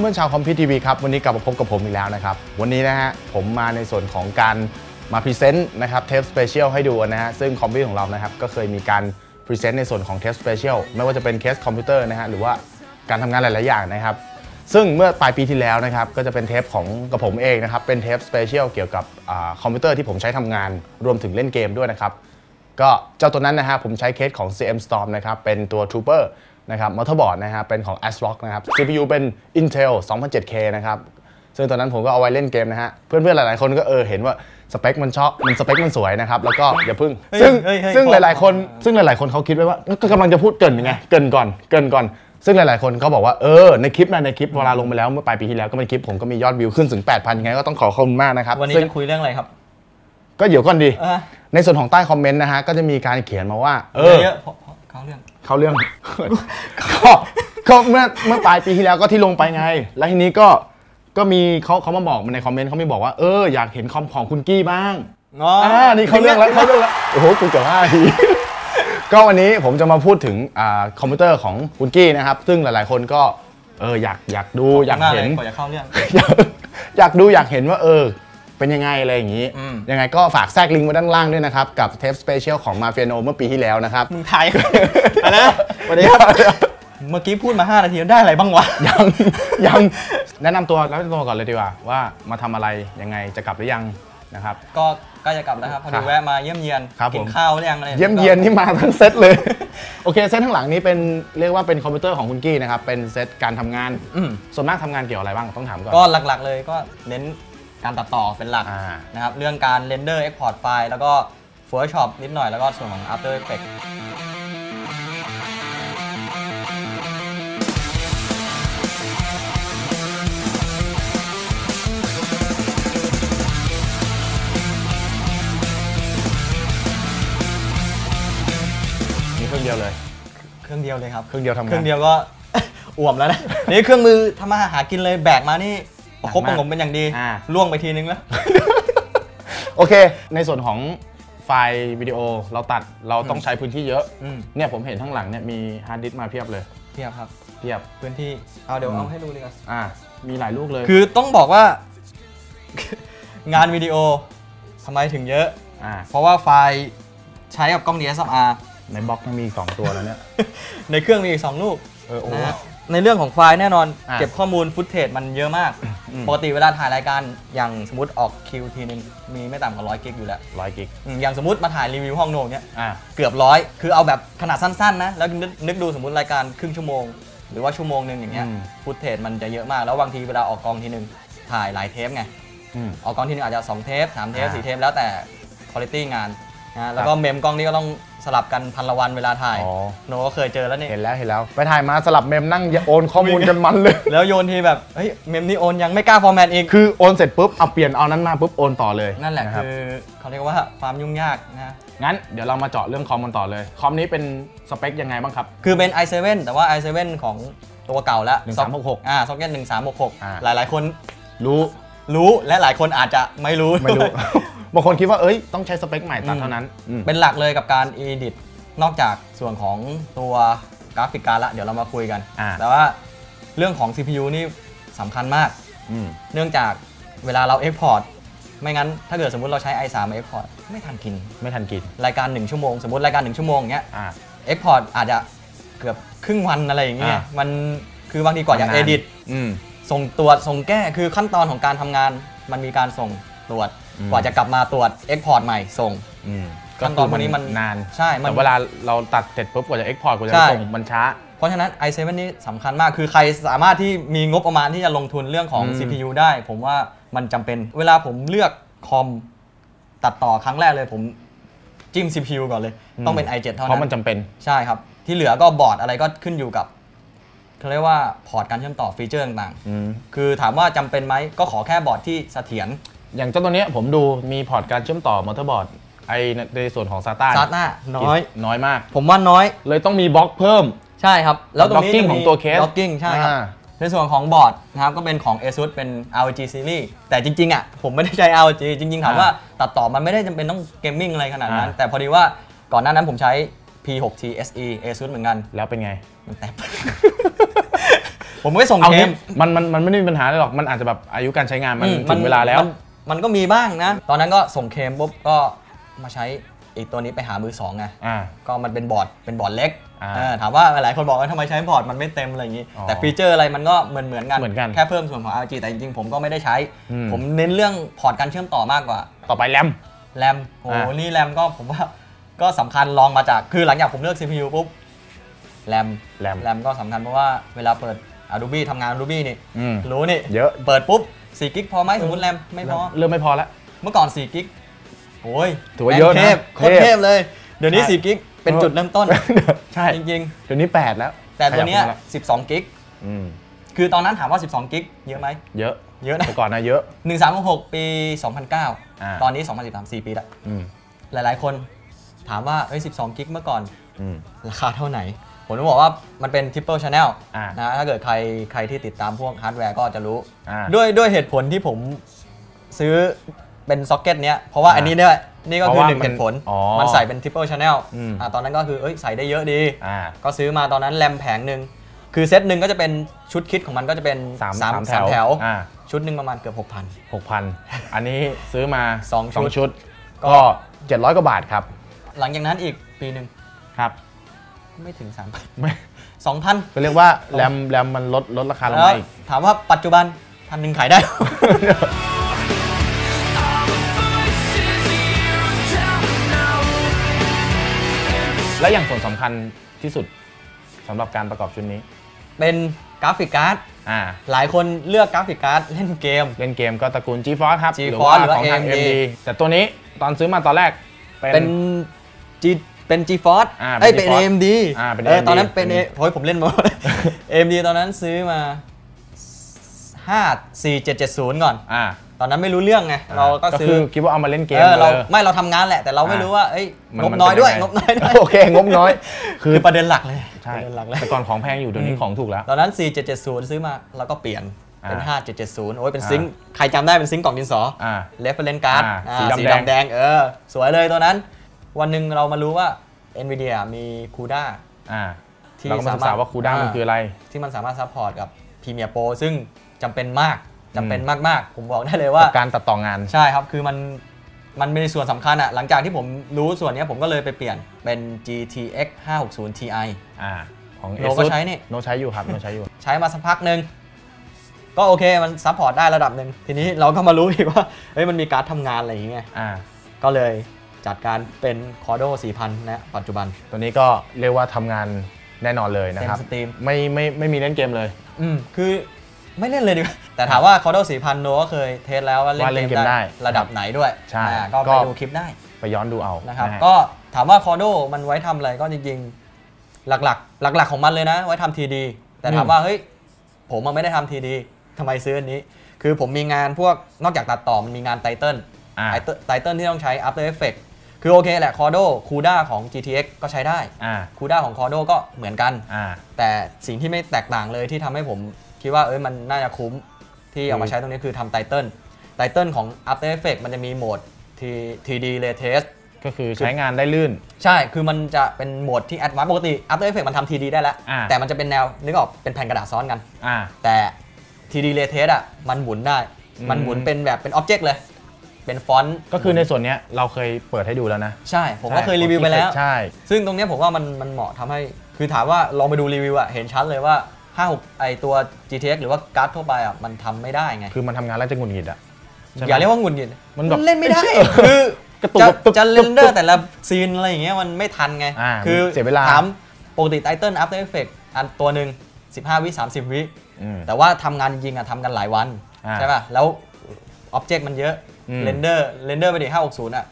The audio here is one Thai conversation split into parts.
เพื่อนๆชาวคอมพิวทีวีครับวันนี้กลับมาพบกับผมอีกแล้วนะครับ วันนี้นะฮะผมมาในส่วนของการมาพรีเซนต์นะครับเทปสเปเชียลให้ดูนะฮะซึ่งคอมพิวของเรานะครับก็เคยมีการพรีเซนต์ในส่วนของเทปสเปเชียลไม่ว่าจะเป็นเคสคอมพิวเตอร์นะฮะหรือว่าการทำงานหลาย ๆ อย่างนะครับ ซึ่งเมื่อปลายปีที่แล้วนะครับก็จะเป็นเทปของกับผมเองนะครับเป็นเทปสเปเชียลเกี่ยวกับอคอมพิวเตอร์ที่ผมใช้ทำงานรวมถึงเล่นเกมด้วยนะครับก็เจ้าตัวนั้นนะฮะผมใช้เคสของ CM Storm นะครับเป็นตัว Trooper นะครับมอเตอร์บอร์ดนะฮะเป็นของ ASRock นะครับ CPU เป็น Intel 2007K นะครับซึ่งตอนนั้นผมก็เอาไว้เล่นเกมนะฮะ เพื่อนๆ หลายๆ คนก็เออเห็นว่าสเปคมันชอบมันสเปคมันสวยนะครับ แล้วก็อย่าพึ่งเฮ้ยซึ่งเฮ้ยเฮ้ยซึ่งพอหลายๆ คนซึ่งหลายๆ คนเขาคิดไว้ว่าก็กำลังจะพูดเกรินยังไง เกรินก่อนเกรินก่อน ซึ่งหลายๆ คนเขาบอกว่าเออในคลิปนะในคลิปเวลาลงไปแล้วเมื่อปลายปีที่แล้วก็เป็นคลิปผมก็มียอดวิวขึ้นถึง 8,000ยังไงก็ต้องขอขอบคุณมากนะครับวันนี้ซึ่งจะคุยเรื่องอะไรครับ ก็เดี๋ยวก่อนดีอะในส่วนของใต้คอมเมนต์นะฮะก็จะมีการเขียนมาว่า เออเยอะๆเพราะเพราะเขาเรื่อง เขาเรื่อง ก็ก็เมื่อเมื่อปลายปีที่แล้วก็ที่ลงไปไง แล้วทีนี้ก็ก็มีเขาเขามาบอกมาในคอมเมนต์เขาไม่บอกว่าเอออยากเห็นคอมของคุณกี้บ้างอ๋ออ่านี่เขาเรื่องแล้วเขาเรื่องแล้วโอ้โหกูเกือบห้าทีก็วันนี้ผมจะมาพูดถึงอ่าคอมพิวเตอร์ของคุณกี้นะครับ ซึ่งหลายๆคนก็เอออยากอยากดูอยากมากเห็เลนยก่อนจะเข้าเรื่อง อยากอยากดูอยากเห็นว่าเออ เป็นยังไงอะไรอย่างนี้อืมยังไงก็ฝากแทรกลิงก์ไว้ด้านล่างด้วยนะครับ กับเทปสเปเชียลของมาเฟียโนเมื่อปีที่แล้วนะครับ มึงไทยอะไรนะสวัสดีครับเมื่อกี้พูดมา 5 นาทีได้อะไรบ้างวะ ยังยังแนะนำตัวแล้วแนะนำตัวก่อนเลยดีกว่า ว่ามาทำอะไรยังไงจะกลับหรือยังนะครับ ก็ใกล้จะกลับแล้วครับพอครัดีบแวะมาเยี่ยมเยียนครับกิผมข้าวหรือยังอะไรเยี่ยมเยียนนี่มาทั้งเซตเลย โอเคเซตข้างหลังนี้เป็นเรียกว่าเป็นคอมพิวเตอร์ของคุณกี้นะครับเป็นเซตการทำงานอืมส่วนมากทำงานเกี่ยวอะไรบ้างต้องถามก่อนก็หลักๆเลยก็เน้น การตัดต่อเป็นหลักอ่า นะครับเรื่องการเรนเดอร์ e x p o r t ไฟล์แล้วก็ Photoshop นิดหน่อยแล้วก็ส่วนของ After Effects มีเครื่องเดียวเลย เครื่องเดียวเลยครับ เครื่องเดียวทำงาน เครื่องเดียวก็ อ่วมแล้วนะ นี่เครื่องมือทำมาหากินเลยแบกมานี่ ประคบหนัประกหมากงมเป็นอย่างดีอ่า ล่วงไปทีนึงแล้ว โอเค ในส่วนของไฟล์วิดีโอเราตัดเราต้องใช้พื้นที่เยอะ อืม เนี่ยผมเห็นข้างหลังเนี่ยมีฮาร์ดดิสก์มาเพียบเลย เทียบครับ เพียบ พื้นที่เอาเดี๋ยวอืมเอาให้ดูดีกว่า อ่า มีหลายลูกเลย คือต้องบอกว่า งานวิดีโอทำไมถึงเยอะ อ่า เพราะว่าไฟล์ใช้กับกล้อง DSLR ในบล็อกยังมีอีกสองตัวแล้วเนี่ย ในเครื่องมีอีก 2 ลูก เออโอ้ นะฮะในเรื่องของไฟล์แน่นอน อะเก็บข้อมูลฟุตเทจมันเยอะมาก อืม ปกติเวลาถ่ายรายการอย่างสมมติออกคิวทีนึงมีไม่ต่ำกว่าร้อยกิกอยู่แล้วร้อยกิกอืมอย่างสมมติมาถ่ายรีวิวห้องโหนงเนี้ยอ่าเกือบร้อยคือเอาแบบขนาดสั้นๆนะแล้วนึกนึกดูสมมติรายการครึ่งชั่วโมง หรือว่าชั่วโมงหนึ่งอย่างเงี้ยอืม ฟุตเทจมันจะเยอะมาก แล้วบางทีเวลาออกกองทีหนึ่งถ่ายหลายเทปไง อืม ออกกองทีหนึงอาจจะ 2 เทป 3 เทป อ่า 4 เทป แล้วแต่คุณภาพงาน นะแล้วก็เมมกล้องนี้ก็ต้องสลับกันพันละวันเวลาถ่ายอ๋อ โนก็เคยเจอแล้วนี่ เห็นแล้วเห็นแล้วไปถ่ายมาสลับเมมนั่งโอนข้อมูลกันมันเลย แล้วโยนทีแบบเฮ้ยเมมนี่โอนยังไม่กล้าฟอร์แมตอีก คือโอนเสร็จปุ๊บเอาเปลี่ยนเอานั้นมาปุ๊บโอนต่อเลยนั่นแหละรับ คือเขาเรียกว่าความยุ่งยากนะงั้นเดี๋ยวเรามาเจาะเรื่องคอมกันต่อเลยคอมนี้เป็นสเปคยังไงบ้างครับ คือเป็น i7 แต่ว่า i7 ของตัวเก่าแล้ว1366อ่าซ็อกเก็ต1366อ่า หลายๆ คนรู้ รู้และหลายคนอาจจะไม่รู้ ไม่รู้ด้วย บางคนคิดว่าเอ้ยต้องใช้สเปคใหม่ตัดอืมเท่านั้นอืมเป็นหลักเลยกับการ edit นอกจากส่วนของตัวกราฟิกการดละเดี๋ยวเรามาคุยกันอ่าแต่ว่าเรื่องของ CPU นี่สำคัญมากอืมเนื่องจากเวลาเรา Export ไม่งั้นถ้าเกิดสมมติเราใช้ i3 มา Export ไม่ทันกิน ไม่ทันกิน รายการ 1 ชั่วโมง สมมติรายการ 1 ชั่วโมงอย่างเงี้ยอ่า Export อาจจะเกือบครึ่งวันอะไรอย่างเงี้ยอ่ามันคือบางทีกว่าจะนาน edit อืมส่งตรวจส่งแก้ คือขั้นตอนของการทำงาน มันมีการส่งตรวจอืม กว่าจะกลับมาตรวจ Export ใหม่ส่งอืมขั้นตอนพวกนี้มันนานใช่มันแต่เวลาเราตัดเสร็จปุ๊บกว่าจะเอ็กพอร์ตกว่าจะใช่ส่งมันช้า เพราะฉะนั้น i7 นี่สำคัญมากคือใครสามารถที่มีงบประมาณที่จะลงทุนเรื่องของอืม CPU ได้ ผมว่ามันจำเป็น เวลาผมเลือกคอมตัดต่อครั้งแรกเลยผมจิ้ม CPU ก่อนเลย ต้องเป็น i7 เท่าเพราะนั้มันนจำเป็นใช่ครับ ที่เหลือก็บอร์ดอะไรก็ขึ้นอยู่กับเขาเรียกว่าพอร์ตการเชื่อมต่อฟีเจอร์ต่างอืมๆคือถามว่าจำเป็นไหมก็ขอแค่บอร์ดที่เสถียร อย่างเจ้าตัวเนี้ยผมดูมีพอร์ตการเชื่อมต่อมอเตอร์บอร์ดไอในส่วนของ SATA ซาร์ต้าน้อยน้อยมาก ผมว่าน้อย เลยต้องมีบล็อกเพิ่มใช่ครับ แล้วตรงนี้ Docking จะมีของตัวเคส Docking ใช่ครับอ่าในส่วนของบอร์ดนะครับก็เป็นของ ASUS เป็น ROG Series แต่จริงๆอะผมไม่ได้ใช้ ROG จริงๆถามอ่าว่าตัดต่อมันไม่ได้จำเป็นต้องเกมมิ่งอะไรขนาดนั้นอ่าแต่พอดีว่าก่อนหน้านั้นผมใช้ P6T SE ASUS เหมือนกัน แล้วเป็นไง มันแตบผมไม่ส่งเอาเคลงี้มมันมันมันไม่ได้มีปัญหาเลยหรอก มันอาจจะแบบอายุการใช้งานมันอืถึงเวลาแล้ว มันมันก็มีบ้างนะ ตอนนั้นก็ส่งเคลมปุ๊บก็มาใช้อีกตัวนี้ไปหามือสองไงอ่า ก็มันเป็นบอร์ดเป็นบอร์ดเล็กอ่าเออถามว่าหลายคนบอกว่าทำไมใช้บอร์ดมันไม่เต็มอะไรอย่างนี้ อ๋อแต่ฟีเจอร์อะไรมันก็เหมือนเหมือนกัน เหมือนกันแค่เพิ่มส่วนของ RG แต่จริงๆผมก็ไม่ได้ใช้ อืม ผมเน้นเรื่องพอร์ตการเชื่อมต่อมากกว่า ต่อไปแรม แรมโอ้โหอ่านี่แรมก็ผมว่าก็สำคัญลองมาจากคือหลังจากผมเลือก CPU ปุ๊บแรมแรมแรมก็สำคัญเพราะว่าเวลาเปิด Adobe ทำงาน Adobe นี่อืม รู้นี่เยอะ เปิดปุ๊บ 4กิกพอไหมสมมติแรมไม่พอ เริ่มไม่พอแล้วเมื่อก่อน 4 กิกโอ้ยถือว่าเยอะนะแม่งเทพโคตรเทพเทพเลย เดี๋ยวนี้ใช่4กิกเป็นจุดเริ่มต้น ใช่ จริงเดี๋ยวนี้ 8 แล้วๆแต่ตัวเนี้ยขยับขึ้แล้ว12 กิกอืมคือตอนนั้นถามว่า 12 กิกเยอะไหม เยอะ เยอะนะแต่ก่อนนะเยอะ 1366 ปีอ่า2009 ตอนนี้ 2013 4 ปีแล้วอืมหลายๆ คนถามว่าเอ้ย12 กิกเมื่อก่อนอืมราคาเท่าไหน ผมต้องบอกว่ามันเป็น triple channel อ่านะถ้าเกิดใครใครที่ติดตามพวกฮาร์ดแวร์ก็จะรู้ อ่าด้วยด้วยเหตุผลที่ผมซื้อเป็นซ็อกเก็ตเนี้ย เพราะว่าอ่าอันนี้เนี่ยนี่ก็เพคือราะว่าหนึ่งมันเหตุผล อ๋อมันใส่เป็น triple channel อืม อ่าตอนนั้นก็คือเอ้ยใส่ได้เยอะดี อ่า ก็ซื้อมาตอนนั้นแรมแผงหนึ่งคือเซตหนึ่งก็จะเป็นชุดคิดของมันก็จะเป็นสามสามสามสามแถแถววอ่า ชุดหนึ่งประมาณเกือบ 6,000 หกพันอันนี้ซื้อมาสองชุดชุด ก็ ก็เจ็ดร้อยกว่าบาทครับหลังจากนั้นอีกปีหนึ่งครับ ไม่ถึง3,000ไม่2,000ก็เรียกว่าแรมแรมมันลดลดราคาลงแล้วมาอีกถามว่าปัจจุบันพันหนึ่งขายได้ และอย่างส่วนสำคัญที่สุดสำหรับการประกอบชุดนี้ เป็นกราฟิกการ์ดอ่าหลายคนเลือกกราฟิกการ์ดเล่นเกม เล่นเกมก็ตระกูล GeForce ครับ GeForce หรือว่าหรือว่าของทาง AMD AMD แต่ตัวนี้ตอนซื้อมาตอนแรกเป็เป็นน G เป็น GeForce อ่าเอ้ยเป็เป็นน GeForce AMD อ่าเป็นเออ AMD ตอนนั้นเป็นเป็น A โอ้ยผมเล่นมา AMD ตอนนั้นซื้อมา5 4 7 7 0 ก่อน อ่าตอนนั้นไม่รู้เรื่องไง เราก็ซื้คือคิดว่าเอามาเล่นเกมเออเราเลย ไม่เราทำงานแหละแต่เราไม่อ่ารู้ว่าเอ้ยมังบมัน้อยด้วยเป็งงบไงน้อยด้วย โอเค งบน้อย คือคือประเด็นหลักเลยใช่ประเด็นหลักเลย แต่ก่อนของแพงอยู่เดี๋ยวนี้ของถูกแล้ว ตอนนั้น 4770 ซื้อมาแล้วก็เปลี่ยนเป็น อ่า5770 โอ้ยเป็นอ่าซิงค์ใครจำได้เป็นซิงค์กล่องดินสอ อ่าเรฟเฟรนซ์การ์ดอ่าสีดำสีแดง ดำแดง เออ สวยเลยตัวนั้น วันหนึ่งเรามารู้ว่า NVIDIA มี CUDA อ่าที่เราก็มาศึกษาสามารถว่าคูด้ามันคืออะไร ที่มันสามารถซัพพอร์ตกับ Premiere Pro ซึ่งจำเป็นมากจำเป็นมากๆ ผมบอกได้เลยว่า การตัดต่องานใช่ครับ คือมันมันเป็นส่วนสำคัญอะหลังจากที่ผมรู้ส่วนเนี้ยผมก็เลยไปเปลี่ยนเป็น GTX 560 Ti อ่าของโนก็ใช้นี่โนใช้อยู่ครับโนใช้อยู่ ใช้มาสักพักหนึ่งก็โอเคมันซัพพอร์ตได้ระดับหนึ่งทีนี้เราก็มารู้อีกว่าเฮ้ยมันมีการดทำงานอะไรอย่างเงี้ยอ่าก็เลย จัดการเป็น Cordo 4000นะปัจจุบัน ตัวนี้ก็เรียกว่าทำงานแน่นอนเลยนะครับเต็มสตรีม ไม่ไม่ไม่มีเล่นเกมเลย อืมคือไม่เล่นเลยดีกว่า แต่ถามว่า Cordo 4000โนก็เคยเทสแล้วว่าว่าเล่เล่นนเกเกมมได้ได้ระดับไหนด้วยใช่อ่าก็ก็ ไปดูคลิปได้ไปย้อนดูเอานะครับฮก็ถามว่า Cordo มันไว้ทำอะไรก็จริงๆ หลักๆ หลัก ๆ ของมันเลยนะ ไว้ทำทีดีแต่ถามว่าเฮ้ยผมมันไม่ได้ทำทีดีทำไมซื้ออันนี้ คือผมมีงานพวกนอกจากตัดต่อมันมีงานไตเติล อ่า ไตเติลที่ต้องใช้ After Effects คือโอเคแหละ Cordo CUDA ของ GTX ก็ใช้ได้อ่า CUDA ของ Cordo ก็เหมือนกัน อ่า แต่สิ่งที่ไม่แตกต่างเลยที่ทำให้ผมคิดว่าเอ้ยมันน่าจะคุ้มที่เอาคืมาอใช้ตรงนี้คือทำไตเติลไตเติลของ After Effects มันจะมีโหมด 3D Ray Trace ก็คือใช้งานได้ลื่น ใช่ คือมันจะเป็นโหมดที่ Advanced ปกติ After Effects มันทำ 3D ได้แล้ว อ่า แต่มันจะเป็นแนวนึกออกเป็นแผ่นกระดาษซ้อนกัน อ่า แต่ 3D Ray Trace อะมันหมุนได้อืมมันหมุนเป็นแบบเป็นอ็อบเจกต์เลย เป็นฟอนต์ก็คือในส่วนเนี้ยเราเคยเปิดให้ดูแล้วนะ ใช่ ผมก็เคยรีวิวไปแล้ว ใช่ ซึ่งตรงเนี้ยผมว่ามันมันเหมาะทำให้ คือถามว่าลองไปดูรีวิวอะเห็นชัดเลยว่า56ไอตัว GTX หรือว่าการ์ดทั่วไปอะมันทำไม่ได้ไง คือมันทำงานแล้วจะหงุดหงิดอะใช่ไหมอย่าเรียกว่าหงุดหงิดมันแบบเล่นไม่ได้เออคือกระตุกจะแบบตุ๊บจะตุ๊เรบนเดอร์แต่ละซีนอะไรอย่างเงี้ยมันไม่ทันไงอ่าคือเสียเวลาถามปกติไตเติล After Effects อันตัวหนึ่ง15 วิ 30 วิอืมแต่ว่าทำงานจริงๆอะทำกันหลายวันอ่าใช่ป่ะ แล้ว อ็อบเจกต์มันเยอะอืมเรนเดอร์เรนเดอร์ไปดิ560อะ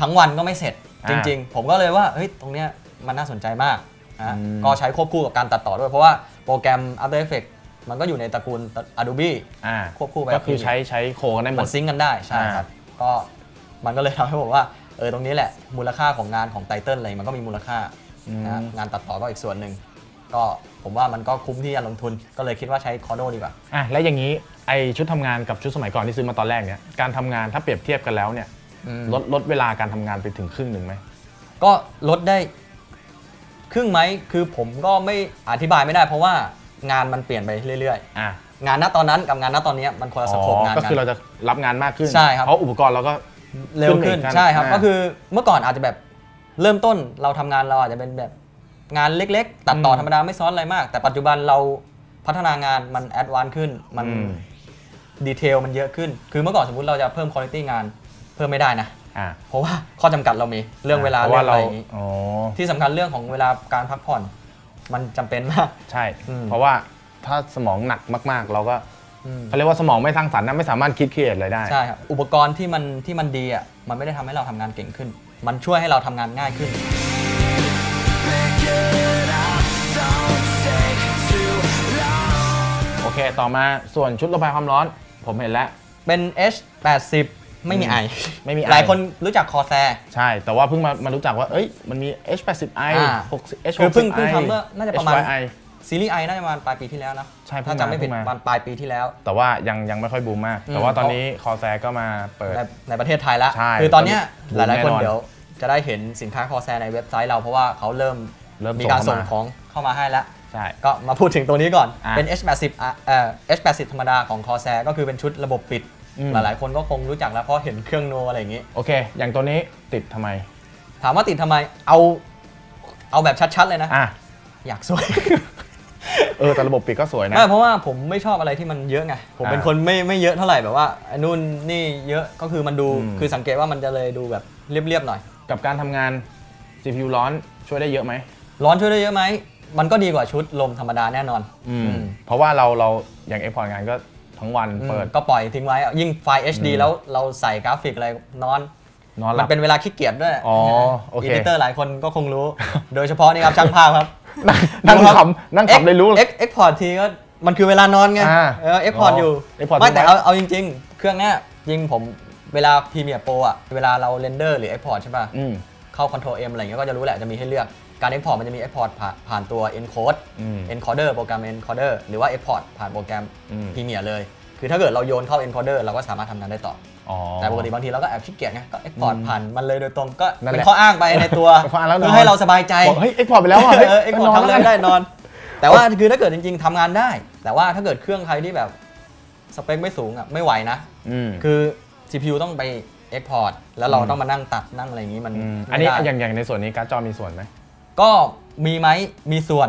ทั้งวันก็ไม่เสร็จอ่าจริง ๆ ผมก็เลยว่าเฮ้ยตรงเนี้ยมันน่าสนใจมากนะอืมก็ใช้ควบคู่กับการตัดต่อด้วย เพราะว่าโปรแกรม After Effects มันก็อยู่ในตระกูล Adobe อ่าควบคู่ไปก็คือใช้ใช้โคกันได้หมมัดนซิงก์กันได้ใช่อ่าครับก็มันก็เลยทำให้ผมว่าเออตรงนี้แหละมูลค่าของงานของไตเติลอะไรมันก็มีมูลค่าอืมนะงานตัดต่อก็อีกส่วนหนึ่ง ก็ผมว่ามันก็คุ้มที่จะลงทุนก็เลยคิดว่าใช้คอโดดีกว่าอะแล้วอย่างนี้ไอชุดทำงานกับชุดสมัยก่อนที่ซื้อมาตอนแรกเนี่ยการทำงานถ้าเปรียบเทียบกันแล้วเนี่ยอืมลดลดเวลาการทำงานไปถึงครึ่งหนึ่งไหมก็ลดได้ครึ่งไหมคือผมก็ไม่อธิบายไม่ได้ เพราะว่างานมันเปลี่ยนไปเรื่อยอะๆงานณตอนนั้นกับงานณตอนนี้มันคนละสโคปงานก็กันคือเราจะรับงานมากขึ้นใช่ครับเพราะอุปกรณ์เราก็เร็วขึ้นขึ้นเหมือนกันใช่ครับอ่าก็คือเมื่อก่อนอาจจะแบบเริ่มต้นเราทำงานเราอาจจะเป็นแบบ งานเล็กๆ ตัดต่ออืมธรรมดาไม่ซ้อนอะไรมาก แต่ปัจจุบันเราพัฒนางานมันแอดวานซ์ขึ้น มันอืมดีเทลมันเยอะขึ้น คือเมื่อก่อนสมมุติเราจะเพิ่มคุณภาพงานเพิ่มไม่ได้นะอะเพราะว่าข้อจำกัดเรามีเรื่องเวลาเพราะเรื่อว่างอะเราไรอย่างนี้อ๋อที่สำคัญเรื่องของเวลาการพักผ่อน มันจำเป็นมาก ใช่อืมเพราะว่าถ้าสมองหนักมาก ๆ เราก็อืมเขาเรียกว่าสมองไม่สร้างสรรค์นะไม่สามารถคิดครีเอทอะไรได้ ใช่ครับ อุปกรณ์ที่มันที่มันดีอะมันไม่ได้ทำให้เราทำงานเก่งขึ้น มันช่วยให้เราทำงานง่ายขึ้น โอเค ต่อมาส่วนชุดระบายความร้อน ผมเห็นแล้ว เป็น H80 ไม่มีไอ ไม่มีไอ หลายคนรู้จักคอแซใช่ แต่ว่าเพิ่งมามารู้จักว่า เอ้ย มันมี H80i อ่า60 H60i คือเพิ่งเพิ่งทำเมื่อ น่าจะประมาณ HYI ซีรีส์ไอน่าจะประมาณปลายปีที่แล้วนะใช่เพิ่ถ้างจำไม่ผิดมาประมาณปลายปีที่แล้ว แต่ว่ายังยังไม่ค่อยบูมมากอืมแต่ว่าตอนนี้คอแซก็มาเปิดในในประเทศไทยแล้วใช่คือตอนเนี้ยตอนนี้หลายๆคนแน่นอนเดี๋ยวจะได้เห็นสินค้าคอแซในเว็บไซต์เราเพราะว่าเขาเริ่ม เริ่มมีการส่ส่งงเข้ามาของเข้ามาให้แล้ว ใช่ ก็มาพูดถึงตัวนี้ก่อน อะเป็น H80 อะเอ่อ H80 ธรรมดาของคอแซก็คือเป็นชุดระบบปิด อืม หลายๆ คนก็คงรู้จักแล้วเพราะเห็นเครื่องโนอะไรอย่างนี้ โอเค อย่างตัวนี้ติดทำไม ถามว่าติดทำไม เอา เอาแบบชัดๆ เลยนะ อะ อยากสวย เออ แต่ระบบปิดก็สวยนะ ไม่เพราะว่าผมไม่ชอบอะไรที่มันเยอะไง ผมเป็นอ่าคนไม่ไม่เยอะเท่าไหร่แบบว่าไอ้นู่นนี่เยอะก็คือมันดูอืม คือสังเกตว่ามันจะเลยดูแบบเรียบๆหน่อย กับการทำงาน CPU ร้อนช่วยได้เยอะไหม ร้อนช่วยได้เยอะไหม มันก็ดีกว่าชุดลมธรรมดาแน่นอน อืมอืมเพราะว่าเราเราอย่างเอ็กพอร์ตงานก็ทั้งวันอืมเปิด ก็ปล่อยทิ้งไว้อะยิ่งไฟล์ HD อืมแล้วเราใส่กราฟิกอะไรนอนนอนหมัลันบเป็นเวลาขี้เกียจด้วย อ๋อ โอเคดิเตอร์หลายคนก็คงรู้ โดยเฉพาะนี่ครับช่างภาพครับ นั่งขำนั่งขำเลยรู้เอ็กเอ็กพอร์ตทีก็มันคือเวลานอนไงอ่าเออเอ็กพอร์ตอยู่ export ไม่แต่ทิ้งไว้เอาเอาจริง ๆ เครื่องเนี้ยจริงผมเวลาพรีเมียร์โปรอะเวลาเราเรนเดอร์หรือเอ็กพอร์ตใช่ป่ะอืมเข้า Ctrl M อะไรเงี้ยก็จะรู้แหละจะมีให้เลือก การ Export มันจะมี Export ผ่านผ่านตัว Encode อืม Encoder โปรแกรม Encoder หรือว่า Export ผ่านโปรแกรม อืม Premiere เลย คือถ้าเกิดเราโยนเข้า Encoder เราก็สามารถทำงานได้ต่อ อ๋อ แต่ปกติบางทีเราก็แอบขี้เกียจไง ก็ Export อืมผ่านมันเลยโดยตรงก็นั่นแหละเป็นข้ออ้างไปในตัวเป็นข้ออ้างแล้วนอน เพื่อให้เราสบายใจ บอกเฮ้ยเอ็กพอร์ตไปแล้วอะเออ Export ทำเลยได้นอน แต่ว่าคือถ้าเกิดจริงๆทำงานได้ แต่ว่าถ้าเกิดเครื่องใครที่แบบสเปคไม่สูงอะไม่ไหวนะ อืม คือ CPU ต้องไป Export แล้วเราอืมต้องมานั่งตัดนั่งอะไรอย่างนี้มันอืมไม่อันนี้ได้อย่างอย่างในส่วนนี้การ์ดจอมีส่วนไหม ก็มีไหมมีส่วน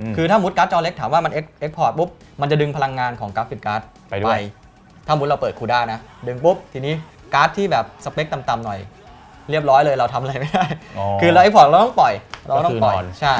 อืมคือถ้ามุดการ์ดจอเล็กถามว่ามัน Ex- Export ปุ๊บ มันจะดึงพลังงานของกราฟิกการ์ดไปด้วยถ้ามุดเราเปิดคูด้านะ ดึงปุ๊บ ทีนี้การ์ดที่แบบสเปคต่ำๆหน่อย เรียบร้อยเลยเราทำอะไรไม่ได้อ๋อคือเรา Export เราต้องปล่อย เราต้องปล่อยก็คือนอนใช่